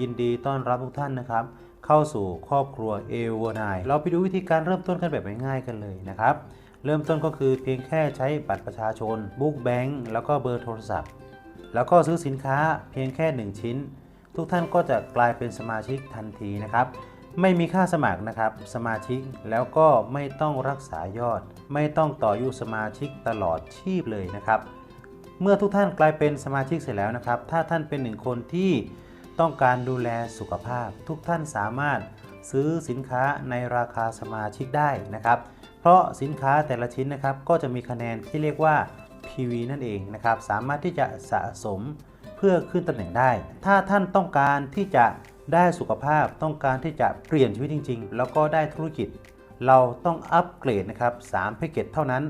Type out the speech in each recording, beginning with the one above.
ยินดีต้อนรับทุกท่านนะครับ เข้าสู่ครอบครัวเอวานายเราไปดูวิธีการเริ่มต้นกันแบบง่ายๆกันเลยนะครับ เริ่มต้นก็คือเพียงแค่ใช้บัตรประชาชนบุ๊กแบงก์แล้วก็เบอร์โทรศัพท์ แล้วก็ซื้อสินค้าเพียงแค่ 1 ชิ้น ทุกท่านก็จะกลายเป็นสมาชิกทันทีนะครับไม่มีค่าสมัครนะครับ สมาชิกแล้วก็ไม่ต้องรักษายอด ไม่ต้องต่ออายุสมาชิกตลอดชีพเลยนะครับ เมื่อทุกท่านกลายเป็นสมาชิกเสร็จแล้วนะครับ ถ้าท่านเป็นหนึ่งคนที่ ต้องการดูแลสุขภาพ ทุกท่านสามารถซื้อสินค้าในราคาสมาชิกได้นะครับ เพราะสินค้าแต่ละชิ้นนะครับก็จะมีคะแนนที่เรียกว่า PV นั่นเองนะครับสามารถที่จะสะสมเพื่อขึ้นตำแหน่งได้ ถ้าท่านต้องการที่จะได้สุขภาพต้องการที่จะเปลี่ยนชีวิตจริง ๆ แล้วก็ได้ธุรกิจ เราต้องอัปเกรดนะครับ3แพ็กเกจเท่านั้น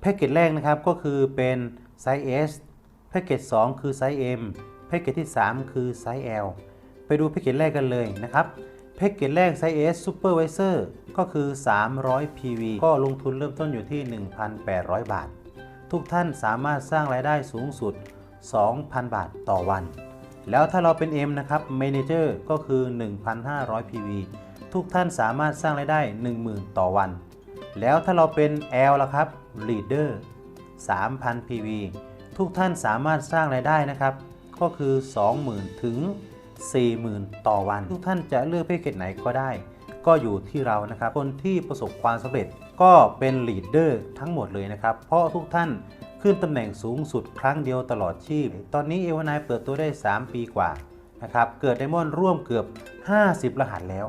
แพ็กเกจแรกนะครับก็คือเป็นไซส์ S แพ็กเกจ2คือไซส์ M แพ็กเกจที่ 3 คือไซส์ L ไปดูแพ็กเกจแรกกันเลยนะครับแพ็กเกจแรกไซส์ S Supervisor ก็คือ 300 PV ก็ลงทุนเริ่มต้นอยู่ที่ 1,800 บาท ทุกท่านสามารถสร้างรายได้สูงสุด 2,000 บาทต่อวัน แล้วถ้าเราเป็น M นะครับ Manager ก็คือ 1,500 PV ทุกท่านสามารถสร้างรายได้ 10,000 ต่อวัน แล้วถ้าเราเป็น L ล่ะครับ Leader 3,000 PV ทุกท่านสามารถสร้างรายได้นะครับ ก็คือ 20,000 ถึง 40,000 ต่อวัน ทุกท่านจะเลือกแพ็กเกจไหนก็ได้ ก็อยู่ที่เรานะครับ คนที่ประสบความสำเร็จก็เป็น Leader ทั้งหมดเลยนะครับ เพราะทุกท่านขึ้นตำแหน่งสูงสุดครั้งเดียวตลอดชีพ ตอนนี้เอวานายเปิดตัวได้ 3 ปีกว่านะครับ เกิดไดมอนด์ร่วมเกือบ 50 รหัสแล้ว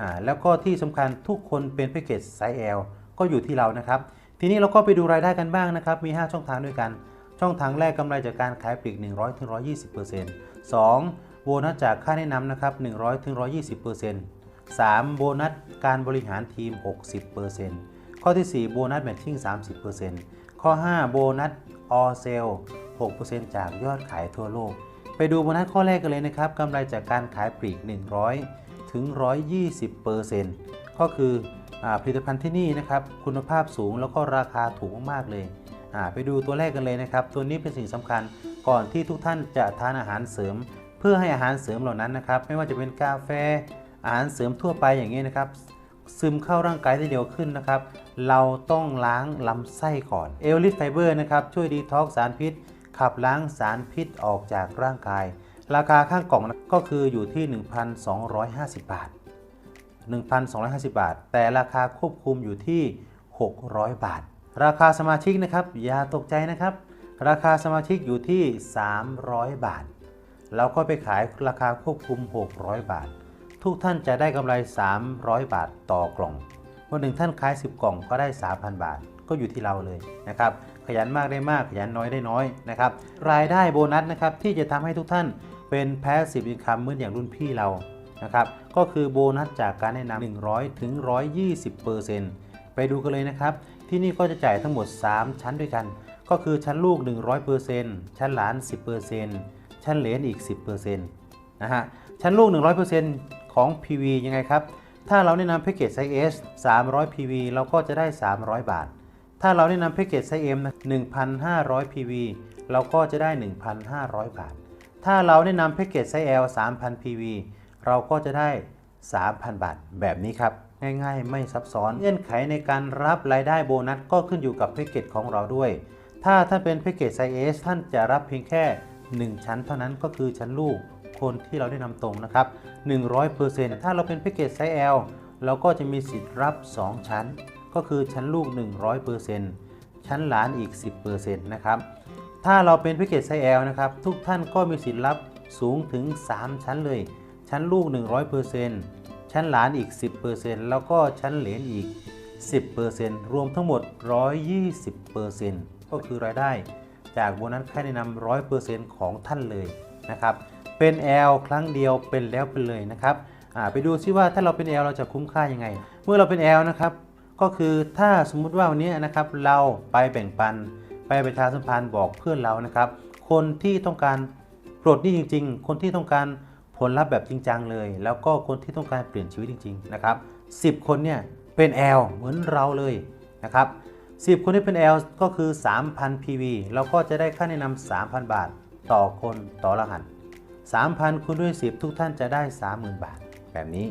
อ่าแล้วก็ที่สำคัญทุกคนเป็นแพ็กเกจไซส์ L ก็อยู่ที่เรานะครับ ทีนี้เราก็ไปดูรายได้กันบ้างนะครับ มี 5 ช่องทางด้วยกัน ช่องทางแรกกำไรจากการขายปลีก 100-120% 2. โบนัสจากค่าแนะนำนะครับ 100-120% 3. โบนัสการบริหารทีม 60%ข้อที่ 4 โบนัสแมทชิ่ง 30%ข้อ 5 โบนัสออเซล6%จากยอดขายทั่วโลก ไปดูโบนัสข้อแรกกันเลยนะครับกำไรจากการขายปลีก 100 ถึง 120%ก็คืออผลิตภัณฑ์ที่นี่นะครับ คุณภาพสูงแล้วก็ราคาถูกมากๆเลย ไปดูตัวแรกกันเลยนะครับ ตัวนี้เป็นสิ่งสำคัญก่อนที่ทุกท่านจะทานอาหารเสริม เพื่อให้อาหารเสริมเหล่านั้นนะครับ ไม่ว่าจะเป็นกาแฟอาหารเสริมทั่วไปอย่างนี้นะครับ ซึมเข้าร่างกายได้เร็วขึ้นนะครับ เราต้องล้างลำไส้ก่อนเอลลิฟไฟเบอร์นะครับช่วยดีท็อกซ์สารพิษ ขับล้างสารพิษออกจากร่างกาย ราคาข้างกล่องก็คืออยู่ที่ 1,250 บาท 1,250 บาท แต่ราคาควบคุมอยู่ที่ 600 บาท ราคาสมาชิกนะครับ อย่าตกใจนะครับ ราคาสมาชิกอยู่ที่ 300 บาท เราก็ไปขายราคาควบคุม 600 บาท ทุกท่านจะได้กำไร 300 บาทต่อกล่องวันหนึ่งท่านขาย 10 กล่องก็ได้ 3,000 บาท ก็อยู่ที่เราเลยนะครับ ขยันมากได้มาก ขยันน้อยได้น้อยนะครับ รายได้โบนัสนะครับที่จะทำให้ทุกท่านเป็นแพสซีฟอินคัมเหมือนอย่างรุ่นพี่เรานะครับ ก็คือโบนัสจากการแนะนำ100ถึง120%ไปดูกันเลยนะครับ ที่นี่ก็จะจ่ายทั้งหมด 3 ชั้นด้วยกัน ก็คือชั้นลูก 100%ชั้นหลาน 10%ชั้นเหลนอีก 10%นะฮะ ชั้นลูก 100%ของ PV ยังไงครับ ถ้าเราแนะนำแพ็กเกจไซส์ S 300 PV เราก็จะได้ 300 บาท ถ้าเราแนะนำแพ็กเกจไซส์ M นะ1,500 PV เราก็จะได้ 1,500 บาท ถ้าเราแนะนำแพ็กเกจไซส์ L 3,000 PV เราก็จะได้ 3,000 บาท แบบนี้ครับ ง่ายๆ ไม่ซับซ้อน เงื่อนไขในการรับรายได้โบนัสก็ขึ้นอยู่กับแพ็กเกจของเราด้วย ถ้าท่านเป็นแพ็กเกจไซส์ S ท่านจะรับเพียงแค่ 1 ชั้นเท่านั้นก็คือชั้นลูกคนที่เราได้นำตรงนะครับ 100%ถ้าเราเป็นแพ็กเกจไซส์ L เราก็จะมีสิทธิ์รับ 2 ชั้น ก็คือชั้นลูก 100%ชั้นหลานอีก 10%นะครับ ถ้าเราเป็นแพ็กเกจไซส์ L นะครับ ทุกท่านก็มีสิทธิ์รับสูงถึง 3 ชั้นเลย ชั้นลูก 100%ชั้นหลานอีก 10%แล้วก็ชั้นเหลนอีก 10%รวมทั้งหมด 120%ก็คือรายได้ จากโบนัสค่าแนะนำ100%ของท่านเลยนะครับเป็น L ครั้งเดียวเป็นแล้วเป็นเลยนะครับไปดูซิว่าถ้าเราเป็น L เราจะคุ้มค่ายังไง เมื่อเราเป็น L นะครับก็คือถ้าสมมุติว่าวันนี้นะครับเราไปแบ่งปัน ไปประชาสัมพันธ์บอกเพื่อนเรานะครับ คนที่ต้องการปลดหนี้จริง ๆ คนที่ต้องการ ผลลัพธ์แบบจริงจังเลย แล้วก็คนที่ต้องการเปลี่ยนชีวิตจริงๆนะครับ10 คนเนี่ยเป็น L เหมือนเราเลยนะครับ10 คนที่เป็น L ก็คือ 3,000 PV เราก็จะได้ค่าแนะนำ3,000 บาท ต่อคนต่อรหัส3,000คูณด้วย 10 ทุกท่านจะได้ 30,000 บาท แบบนี้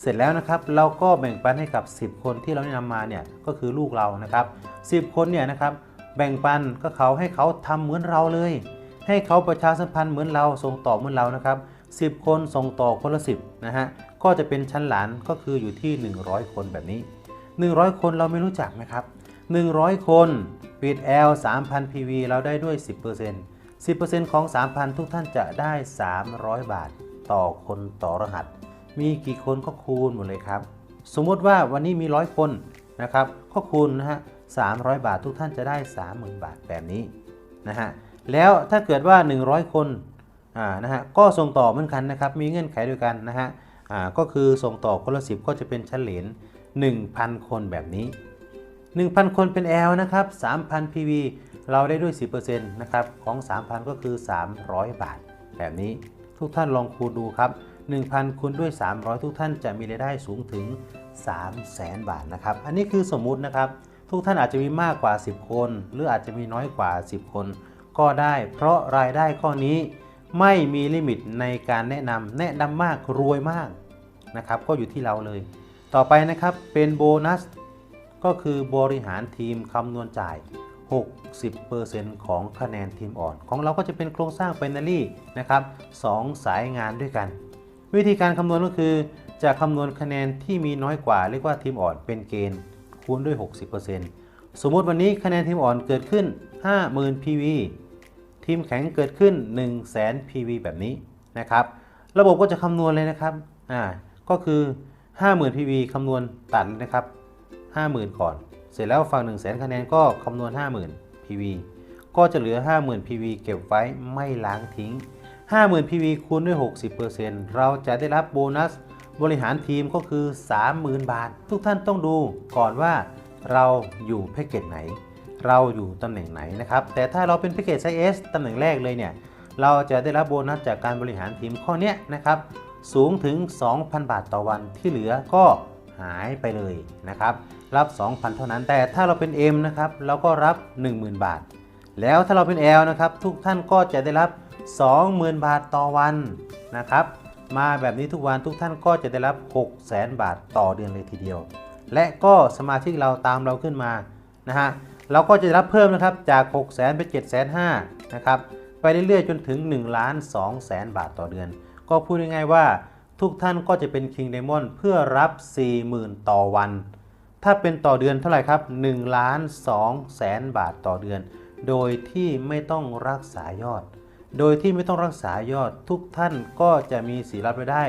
เสร็จแล้วนะครับเราก็แบ่งปันให้กับ 10 คนที่เราแนะนำมาเนี่ยก็คือลูกเรานะครับ10 คนเนี่ยนะครับแบ่งปันก็เขาให้เขาทำเหมือนเราเลย ให้เขาประชาสัมพันธ์เหมือนเราส่งต่อเหมือนเรานะครับ 10 คนส่งต่อคนละ 10นะฮะก็จะเป็นชั้นหลานก็คืออยู่ที่ 100 คนแบบนี้ 100 คนเราไม่รู้จักนะครับ 100 คนปิด L 3,000 PV เราได้ด้วย 10% 10%ของ 3,000 ทุกท่านจะได้ 300 บาท ต่อคนต่อรหัส มีกี่คนก็คูณหมดเลยครับ สมมติว่าวันนี้มี 100 คนนะครับก็คูณนะฮะ300 บาททุกท่านจะได้ 30,000 บาทแบบนี้นะฮะแล้วถ้าเกิดว่า 100 คนอ่า นะฮะก็ส่งต่อเหมือนกันนะครับมีเงื่อนไขเดียกันนะฮะก็คือส่งต่อคนละ10ก็จะเป็นชั้นเหรียญ1,000 คนแบบนี้ 1,000 คนเป็น L นะครับ 3,000 PV เราได้ด้วย 10%นะครับของ 3,000 ก็คือ 300 บาท แบบนี้ทุกท่านลองคูณดูครับ 1,000 คูณด้วย 300 ทุกท่านจะมีรายได้สูงถึง 300,000 บาทนะครับ อันนี้คือสมมุตินะครับ ทุกท่านอาจจะมีมากกว่า 10 คน หรืออาจจะมีน้อยกว่า 10 คน ก็ได้ เพราะรายได้ข้อนี้ ไม่มีลิมิตในการแนะนำแนะนำมากรวยมากนะครับ ก็อยู่ที่เราเลย ต่อไปนะครับเป็นโบนัส ก็คือบริหารทีมคำนวณจ่าย 60%ของคะแนนทีมอ่อน ของเราก็จะเป็นโครงสร้าง b บ n a r y นะครับสองสายงานด้วยกัน วิธีการคำนวณก็คือ จะคำนวณคะแนนที่มีน้อยกว่าเรียกว่าทีมอ่อนเป็นเกณฑ์คูณด้วย 60%สมมติวันนี้คะแนนทีมอ่อนเกิดขึ้น 50,000 PV ทีมแข็งเกิดขึ้น 1 0 0 0 0แสน PV แบบนี้นะครับ ระบบก็จะคำนวณเลยนะครับ อ่า ก็คือ 50,000 PV คำนวณตัดเลยนะครับ 50,000 ก่อน เสร็จแล้วฝั่ง1 0 0 0 0แสนคะแนนก็คำนวณ 50,000 PV ก็จะเหลือ 50,000 PV เก็บไว้ไม่ล้างทิ้ง 50,000 PV คูณด้วย 60%เราจะได้รับโบนัสบริหารทีมก็คือ 30,000 บาท ทุกท่านต้องดูก่อนว่าเราอยู่แพ็กเกจไหน เราอยู่ตำแหน่งไหนนะครับ แต่ถ้าเราเป็นแพ็กเกจไซส์ S ตำแหน่งแรกเลยเนี่ย เราจะได้รับโบนัสจากการบริหารทีมข้อนี้นะครับ สูงถึง 2,000 บาทต่อวันที่เหลือก็หายไปเลยนะครับ รับ 2,000 เท่านั้น แต่ถ้าเราเป็น M นะครับ เราก็รับ 10,000 บาท แล้วถ้าเราเป็น L นะครับ ทุกท่านก็จะได้รับ 20,000 บาทต่อวันนะครับ มาแบบนี้ทุกวันทุกท่านก็จะได้รับ 600,000 บาทต่อเดือนเลยทีเดียว และก็สมาชิกเราตามเราขึ้นมานะฮะ เราก็จะรับเพิ่มนะครับจาก6 0 0 0 0เป็น7 5 0 0 0นะครับไปเรื่อยๆจนถึง1ล้าน2แสนบาทต่อเดือน ก็พูดง่ายๆว่าทุกท่านก็จะเป็น King Diamond เพื่อรับ 40,000 ต่อวัน ถ้าเป็นต่อเดือนเท่าไหร่ครับ1ล้าน2แสนบาทต่อเดือน โดยที่ไม่ต้องรักษายอด โดยที่ไม่ต้องรักษายอดทุกท่านก็จะมีสีรับรายได้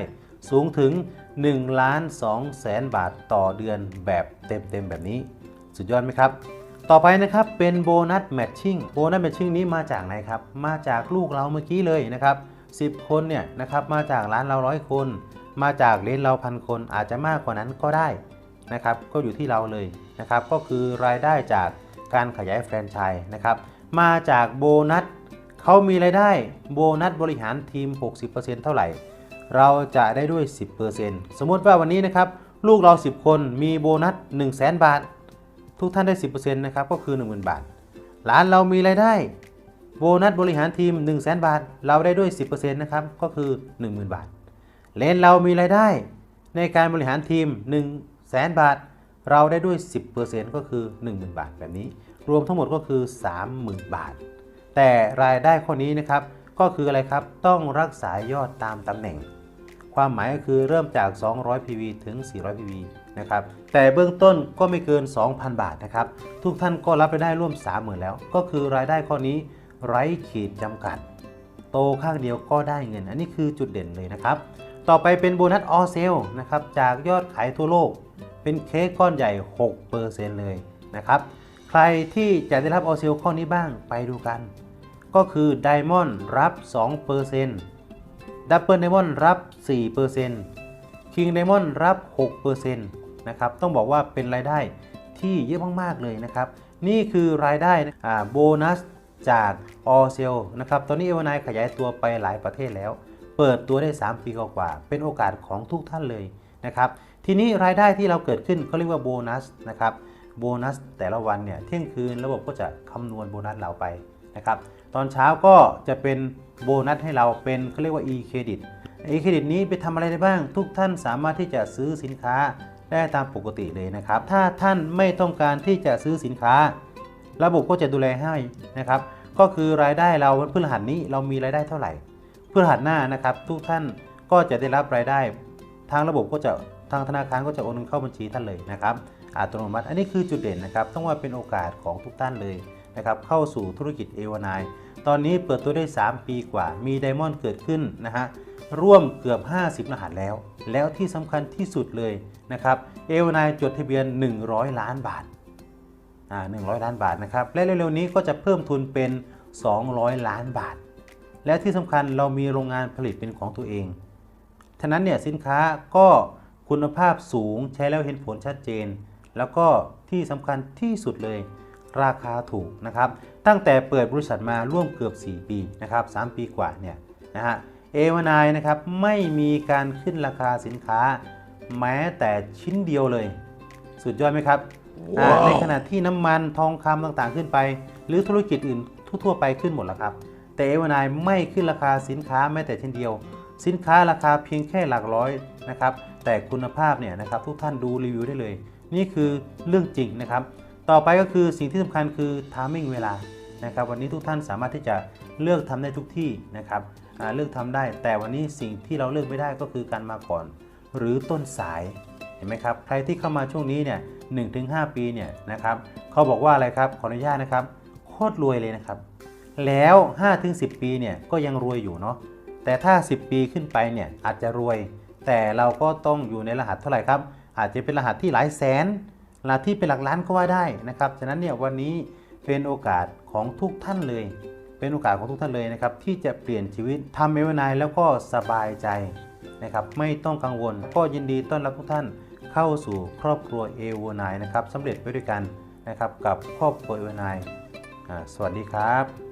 สูงถึง1ล้าน2แสนบาทต่อเดือนแบบเต็มๆแบบนี้ สุดยอดไหมครับ ต่อไปนะครับเป็นโบนัสแมทชิ่งโบนัสแมทชิ่งนี้มาจากไหนครับ มาจากลูกเราเมื่อกี้เลยนะครับ10 คนเนี่ยนะครับมาจากร้านเราร้อยคน มาจากเลนเราพันคนอาจจะมากกว่านั้นก็ได้นะครับก็อยู่ที่เราเลยนะครับก็คือรายได้จากการขยายแฟรนไชส์นะครับมาจากโบนัสเขามีรายได้โบนัสบริหารทีม 60%เท่าไหร่ เราจะได้ด้วย 10%สมมติว่าวันนี้นะครับลูกเรา 10 คนมีโบนัส 1 0 0 0 0แบาท ทุกท่านได้ 10%นะครับก็คือ 10,000 บาท ร้านเรามีรายได้ โบนัสบริหารทีม 1 0 0 0 0แบาท เราได้ด้วย 10%นะครับก็คือ 10,000 บาท เลนเรามีรายได้ ในการบริหารทีม1 0 0 0 0 0 บาท เราได้ด้วย 10%ก็คือ 10,000 บาทแบบนี้ รวมทั้งหมดก็คือ 30,000 บาท แต่รายได้ข้อนี้นะครับก็คืออะไรครับต้องรักษายอดตามตำแหน่ง ความหมายก็คือเริ่มจาก 200 PV ถึง 400 PV นะครับแต่เบื้องต้นก็ไม่เกิน 2,000 บาทนะครับทุกท่านก็รับไปได้ร่วม 30,000 แล้ว ก็คือรายได้ข้อนี้ไร้ขีดจำกัด โตข้างเดียวก็ได้เงิน อันนี้คือจุดเด่นเลยนะครับ ต่อไปเป็นโบนัสออเซลนะครับจากยอดขายทั่วโลก เป็นเค้กก้อนใหญ่ 6%เลยนะครับใครที่จะได้รับออเซลข้อนี้บ้างไปดูกัน ก็คือไดมอนด์รับ 2%ดับเบิลไดมอนด์รับ4% King Diamond รับ 6% นะครับต้องบอกว่าเป็นรายได้ที่เยอะมากๆเลยนะครับ นี่คือรายได้อ่าโบนัสจากออเซลนะครับตอนนี้เอวานายขยายตัวไปหลายประเทศแล้ว เปิดตัวได้ 3 ปีกว่า เป็นโอกาสของทุกท่านเลยนะครับทีนี้รายได้ที่เราเกิดขึ้นเขาเรียกว่าโบนัสนะครับโบนัสแต่ละวันเนี่ยเที่ยงคืนระบบก็จะคำนวณโบนัสเราไปนะครับตอนเช้าก็จะเป็นโบนัสให้เราเป็นเขาเรียกว่า e เครดิต e เครดิตนี้ไปทำอะไรได้บ้าง ทุกท่านสามารถที่จะซื้อสินค้า ได้ตามปกติเลยนะครับ ถ้าท่านไม่ต้องการที่จะซื้อสินค้า ระบบก็จะดูแลให้นะครับ ก็คือรายได้เราวันพฤหัสนี้เรามีรายได้เท่าไหร่พฤหัสหน้านะครับ ทุกท่านก็จะได้รับรายได้ ทางระบบก็จะทางธนาคารก็จะโอนเงินเข้าบัญชีท่านเลยนะครับอัตโนมัติ อันนี้คือจุดเด่นนะครับ ต้องว่าเป็นโอกาสของทุกท่านเลยนะครับ เข้าสู่ธุรกิจเอวานายตอนนี้เปิดตัวได้ 3 ปีกว่า มีไดมอนด์เกิดขึ้นนะฮะ ร่วมเกือบ 50 รหัสแล้ว แล้วที่สำคัญที่สุดเลยนะครับเอวานายจดทะเบียน 100 ล้านบาทอ่า100 ล้านบาทนะครับและเร็วๆนี้ก็จะเพิ่มทุนเป็น 200 ล้านบาท และที่สำคัญเรามีโรงงานผลิตเป็นของตัวเองฉะนั้นเนี่ยสินค้าก็คุณภาพสูงใช้แล้วเห็นผลชัดเจน แล้วก็ที่สำคัญที่สุดเลยราคาถูกนะครับ ตั้งแต่เปิดบริษัทมาร่วมเกือบ 4 ปีนะครับ 3 ปีกว่าเนี่ยนะฮะ เอวานายนะครับไม่มีการขึ้นราคาสินค้า แม้แต่ชิ้นเดียวเลย สุดยอดไหมครับอ่าในขณะที่น้ำมันทองคำต่างๆขึ้นไป หรือธุรกิจอื่นทั่วๆไปขึ้นหมดแล้วครับ แต่เอวานายไม่ขึ้นราคาสินค้าแม้แต่ชิ้นเดียว สินค้าราคาเพียงแค่หลักร้อยนะครับแต่คุณภาพเนี่ยนะครับทุกท่านดูรีวิวได้เลย นี่คือเรื่องจริงนะครับ ต่อไปก็คือสิ่งที่สำคัญคือ timing เวลานะครับวันนี้ทุกท่านสามารถที่จะเลือกทำได้ทุกที่นะครับอ่า เลือกทำได้ แต่วันนี้สิ่งที่เราเลือกไม่ได้ก็คือการมาก่อน หรือต้นสายเห็นไหมครับใครที่เข้ามาช่วงนี้เนี่ยหถึงหปีเนี่ยนะครับเขาบอกว่าอะไรครับขออนุญาตนะครับโคตรรวยเลยนะครับ แล้ว 5-10 ปีเนี่ยก็ยังรวยอยู่เนาะแต่ถ้า 10 ปีขึ้นไปเนี่ยอาจจะรวย แต่เราก็ต้องอยู่ในรหัสเท่าไหร่ครับ อาจจะเป็นรหัสที่หลายแสนรหัสที่เป็นหลักล้านก็ว่าได้นะครับฉะนั้นเนี่ยวันนี้เป็นโอกาสของทุกท่านเลย เป็นโอกาสของทุกท่านเลยนะครับที่จะเปลี่ยนชีวิตทำเอเวนายแล้วก็สบายใจนะครับไม่ต้องกังวล ก็ยินดีต้อนรับทุกท่านเข้าสู่ครอบครัวเอเวนายนะครับสำเร็จไปด้วยกันนะครับกับครอบครัวเอเวนายสวัสดีครับ